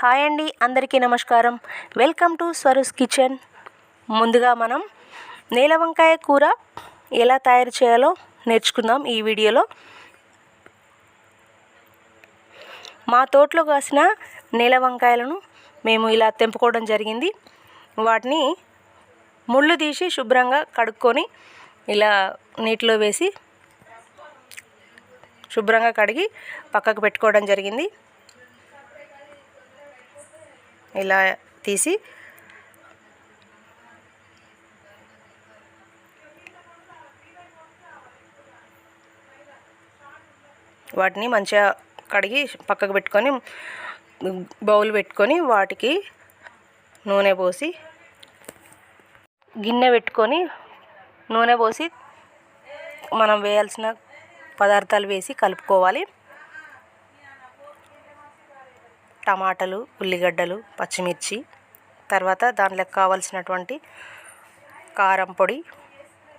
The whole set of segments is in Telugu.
హాయ్ అండి అందరికీ నమస్కారం. Welcome to Swaroo's kitchen. ముందుగా మనం నేల వంకాయ కూర ఎలా తయారు చేయాలో నేర్చుకుందాం ఈ వీడియోలో. మా తోటలో కాసిన నేల వంకాయలను మేము ఇలా తెంపుకోవడం జరిగింది. వాటిని ముళ్ళు తీసి శుభ్రంగా కడుక్కొని ఇలా నీటిలో వేసి శుభ్రంగా కడిగి పక్కకు పెట్టుకోవడం జరిగింది. ఇలా తీసి వాటిని మంచిగా కడిగి పక్కకు పెట్టుకొని బౌల్ పెట్టుకొని వాటికి నూనె పోసి గిన్నె పెట్టుకొని నూనె పోసి మనం వేయాల్సిన పదార్థాలు వేసి కలుపుకోవాలి. టమాటాలు ఉల్లిగడ్డలు పచ్చిమిర్చి తర్వాత దాంట్లోకి కావాల్సినటువంటి కారం పొడి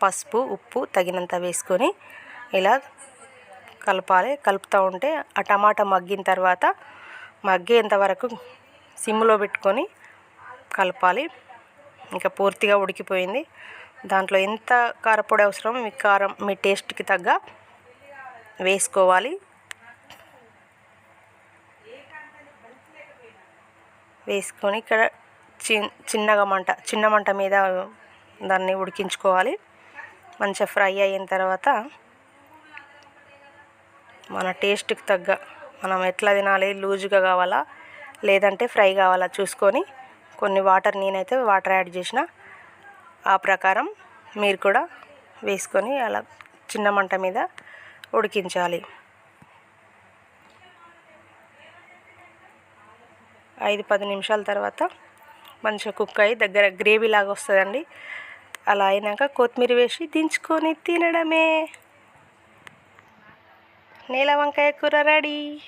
పసుపు ఉప్పు తగినంత వేసుకొని ఇలా కలపాలి. కలుపుతూ ఉంటే ఆ టమాటా మగ్గిన తర్వాత మగ్గేంత వరకు సిమ్లో పెట్టుకొని కలపాలి. ఇంకా పూర్తిగా ఉడికిపోయింది. దాంట్లో ఎంత కారపొడి అవసరమో మీ కారం మీ టేస్ట్కి తగ్గ వేసుకోవాలి. వేసుకొని ఇక్కడ చి చిన్నగా మంట చిన్న మంట మీద దాన్ని ఉడికించుకోవాలి. మంచిగా ఫ్రై అయిన తర్వాత మన టేస్ట్కి తగ్గ మనం ఎట్లా తినాలి లూజుగా కావాలా లేదంటే ఫ్రై కావాలా చూసుకొని కొన్ని వాటర్ నేనైతే వాటర్ యాడ్ చేసిన. ఆ ప్రకారం మీరు కూడా వేసుకొని అలా చిన్న మంట మీద ఉడికించాలి. ఐదు పది నిమిషాల తర్వాత మంచిగా కుక్ అయ్యి దగ్గర గ్రేవీ లాగా వస్తుందండి. అలా అయినాక కొత్తిమీర వేసి దించుకొని తినడమే. నేల వంకాయ కూర రెడీ.